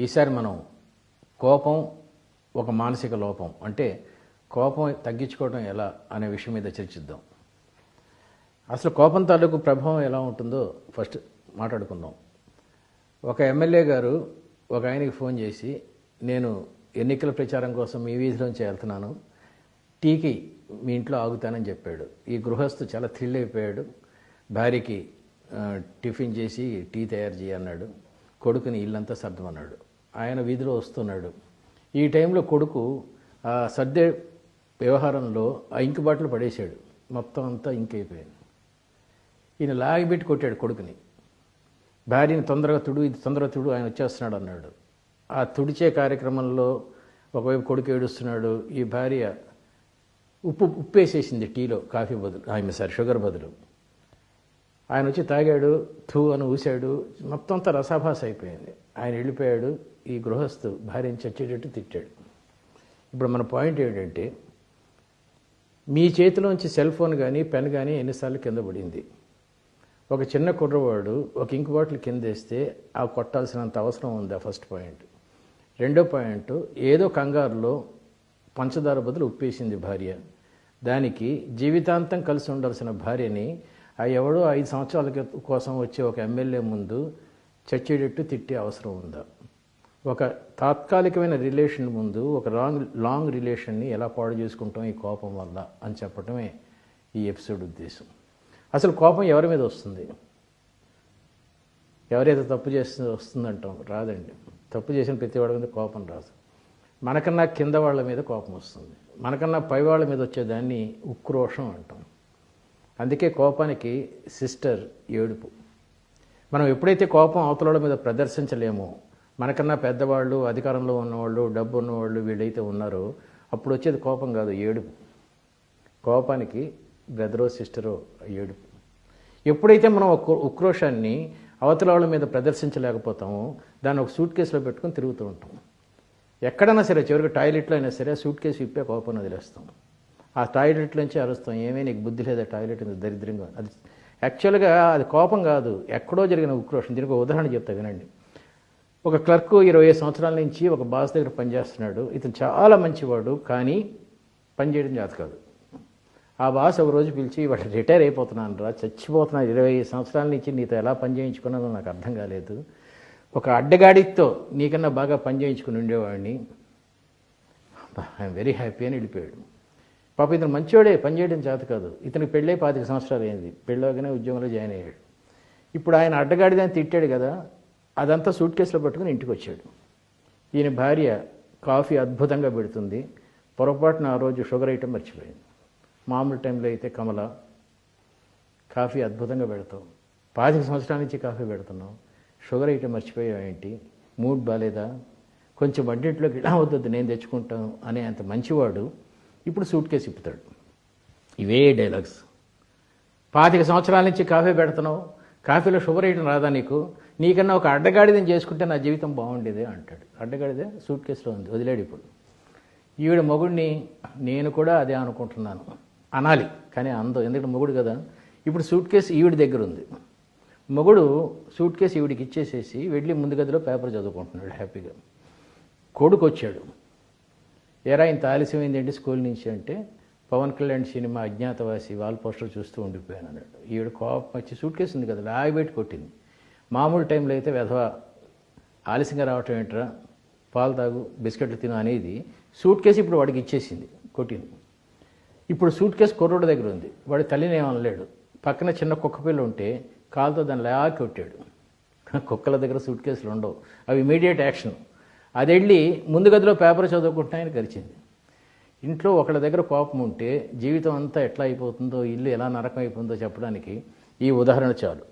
ఈసారి మనం కోపం ఒక మానసిక లోపం. అంటే కోపం తగ్గించుకోవడం ఎలా అనే విషయం మీద చర్చిద్దాం. అసలు కోపం తాలూకు ప్రభావం ఎలా ఉంటుందో ఫస్ట్ మాట్లాడుకుందాం. ఒక ఎమ్మెల్యే గారు ఒక ఆయనకి ఫోన్ చేసి నేను ఎన్నికల ప్రచారం కోసం మీ వీధిలోంచి వెళ్తున్నాను. టీకి మీ ఇంట్లో ఆగుతానని చెప్పాడు. ఈ గృహస్థు చాలా థ్రిల్ అయిపోయాడు. భార్యకి టిఫిన్ చేసి టీ తయారు చేయన్నాడు కొడుకుని ఇల్లంతా సర్దమన్నాడు. ఆయన వీధిలో వస్తున్నాడు. ఈ టైంలో కొడుకు ఆ సర్దే వ్యవహారంలో ఆ ఇంకు బాటలు పడేశాడు. మొత్తం అంతా ఇంక్ అయిపోయింది ఈయన లాగిబెట్టి కొట్టాడు కొడుకుని. భార్యని తొందరగా తుడు ఇది తొందరగా తుడు ఆయన వచ్చేస్తున్నాడు అన్నాడు. ఆ తుడిచే కార్యక్రమంలో ఒకవైపు కొడుకు ఏడుస్తున్నాడు. ఈ భార్య ఉప్పు ఉప్పు వేసేసింది టీలో కాఫీ బదులు ఆమె సారీ షుగర్ బదులు. ఆయన వచ్చి తాగాడు థూ అని ఊశాడు. మొత్తం అంతా రసాభాస అయిపోయింది. ఆయన వెళ్ళిపోయాడు ఈ గృహస్థు భార్యని చచ్చేటట్టు తిట్టాడు. ఇప్పుడు మన పాయింట్ ఏంటంటే మీ చేతిలోంచి సెల్ ఫోన్ కానీ పెన్ కానీ ఎన్నిసార్లు కింద పడింది. ఒక చిన్న కుర్రవాడు ఒక ఇంక్ బాటిల్ కింద వేస్తే ఆ కొట్టాల్సినంత అవసరం ఉంది ఆ ఫస్ట్ పాయింట్. రెండో పాయింట్ ఏదో కంగారులో పంచదార బదులు ఉప్పేసింది భార్య. దానికి జీవితాంతం కలిసి ఉండాల్సిన భార్యని ఆ ఎవడో ఐదు సంవత్సరాల కోసం వచ్చే ఒక ఎమ్మెల్యే ముందు చచ్చేటట్టు తిట్టే అవసరం ఉందా? ఒక తాత్కాలికమైన రిలేషన్ ముందు ఒక రాంగ్ లాంగ్ రిలేషన్ని ఎలా పాడు చేసుకుంటాం ఈ కోపం వల్ల అని చెప్పటమే ఈ ఎపిసోడ్ ఉద్దేశం. అసలు కోపం ఎవరి మీద వస్తుంది? ఎవరైతే తప్పు చేస్తుంది వస్తుందంటాం? రాదండి. తప్పు చేసిన ప్రతి వాడి మీద కోపం రాదు. మనకన్నా కింద వాళ్ళ మీద కోపం వస్తుంది. మనకన్నా పై వాళ్ళ మీద వచ్చేదాన్ని ఉక్రోషం అంటాం. అందుకే కోపానికి సిస్టర్ ఏడుపు. మనం ఎప్పుడైతే కోపం అవతల మీద ప్రదర్శించలేమో మనకన్నా పెద్దవాళ్ళు అధికారంలో ఉన్నవాళ్ళు డబ్బు ఉన్నవాళ్ళు వీళ్ళైతే ఉన్నారో అప్పుడు వచ్చేది కోపం కాదు ఏడుపు. కోపానికి బ్రదరో సిస్టరో ఏడుపు. ఎప్పుడైతే మనం ఉక్రోషాన్ని అవతల వాళ్ళ మీద ప్రదర్శించలేకపోతామో దాన్ని ఒక సూట్ కేసులో పెట్టుకొని తిరుగుతూ ఉంటాం. ఎక్కడైనా సరే చివరికి టాయిలెట్లో అయినా సరే సూట్ కేసు ఇప్పే కోపం వదిలేస్తాం. ఆ టాయిలెట్ నుంచి అరుస్తాం. ఏమీ నీకు బుద్ధి లేదా టాయిలెట్ ఉంది దరిద్రంగా అది యాక్చువల్గా అది కోపం కాదు. ఎక్కడో జరిగిన ఉక్రోషం. దీనికి ఉదాహరణ చెప్తా వినండి. ఒక క్లర్క్ ఇరవై ఐదు సంవత్సరాల నుంచి ఒక బాస్ దగ్గర పనిచేస్తున్నాడు ఇతను చాలా మంచివాడు కానీ పని చేయడం కాదు. ఆ బాస్ ఒక రోజు పిలిచి వాడు రిటైర్ అయిపోతున్నాను రా చచ్చిపోతున్నాను ఇరవై ఐదు సంవత్సరాల నుంచి నీతో ఎలా పని చేయించుకున్నానో నాకు అర్థం కాలేదు. ఒక అడ్డగాడితో నీకన్నా బాగా పని చేయించుకుని ఉండేవాడిని. ఐఎమ్ వెరీ హ్యాపీ అని వెళ్ళిపోయాడు. పాప ఇతను మంచివాడే పనిచేయడం చేత కాదు. ఇతనికి పెళ్ళై పాతిక సంవత్సరాలు అయింది. పెళ్ళవగానే ఉద్యోగంలో జాయిన్ అయ్యాడు. ఇప్పుడు ఆయన అడ్డగాడిదని తిట్టాడు కదా అదంతా సూట్ కేసులో పట్టుకుని ఇంటికి వచ్చాడు ఈయన భార్య కాఫీ అద్భుతంగా పెడుతుంది. పొరపాటున ఆ రోజు షుగర్ ఐటమ్ మర్చిపోయింది. మామూలు టైంలో అయితే కమల కాఫీ అద్భుతంగా పెడతాం పాతిక సంవత్సరాల నుంచి కాఫీ పెడుతున్నాం షుగర్ ఐటమ్ మర్చిపోయావు ఏంటి? మూడ్ బాగాలేదా కొంచెం వడ్డింట్లోకి ఇలా వద్దొద్దు నేను తెచ్చుకుంటాను అనే అంత మంచివాడు ఇప్పుడు సూట్ కేసు ఇప్పుతాడు. ఇవే డైలాగ్స్. పాతిక సంవత్సరాల నుంచి కాఫీ పెడుతున్నావు కాఫీలో షుగర్ వేయడం రాదా నీకు? నీకన్నా ఒక అడ్డగాడిదని చేసుకుంటే నా జీవితం బాగుండేదే అంటాడు. అడ్డగాడిదే సూట్ కేసులో ఉంది వదిలేడు ఇప్పుడు. ఈవిడ మొగుడిని నేను కూడా అదే అనుకుంటున్నాను. అనాలి కానీ అందో ఎందుకంటే మొగుడు కదా. ఇప్పుడు సూట్ కేసు ఈవిడ దగ్గర ఉంది. మొగుడు సూట్ కేసు ఈవిడికి ఇచ్చేసేసి వెళ్ళి ముందు గదిలో పేపర్ చదువుకుంటున్నాడు హ్యాపీగా. కొడుకు వచ్చాడు ఎరా ఇంత ఆలస్యమైంది ఏంటి స్కూల్ నుంచి అంటే Pawan Kalyan cinema Agnyaathavaasi wall poster చూస్తూ ఉండిపోయాను అన్నాడు. ఈవిడ కోపం వచ్చి సూట్ కేసు ఉంది కదా లాగిపెట్టి కొట్టింది. మామూలు టైంలో అయితే వెధవ ఆలస్యంగా రావటం ఏంట్రా? పాలు తాగు బిస్కెట్లు తిను అనేది సూట్ కేసు ఇప్పుడు వాడికి ఇచ్చేసింది కొట్టింది. ఇప్పుడు సూట్ కేసు కుర్రోడి దగ్గర ఉంది. వాడి తల్లిని ఏమనలేడు పక్కన చిన్న కుక్క పిల్ల ఉంటే కాలుతో దాన్ని లాగి కొట్టాడు. కుక్కల దగ్గర సూట్ కేసులు ఉండవు. అవి ఇమీడియట్ యాక్షన్ అది వెళ్ళి ముందు గదిలో పేపర్ చదువుకుంటున్నాయని గరిచింది. ఇంట్లో ఒకళ్ళ దగ్గర కోపం ఉంటే జీవితం అంతా ఎట్లా అయిపోతుందో ఇల్లు ఎలా నరకం అయిపోతుందో చెప్పడానికి ఈ ఉదాహరణ చాలు.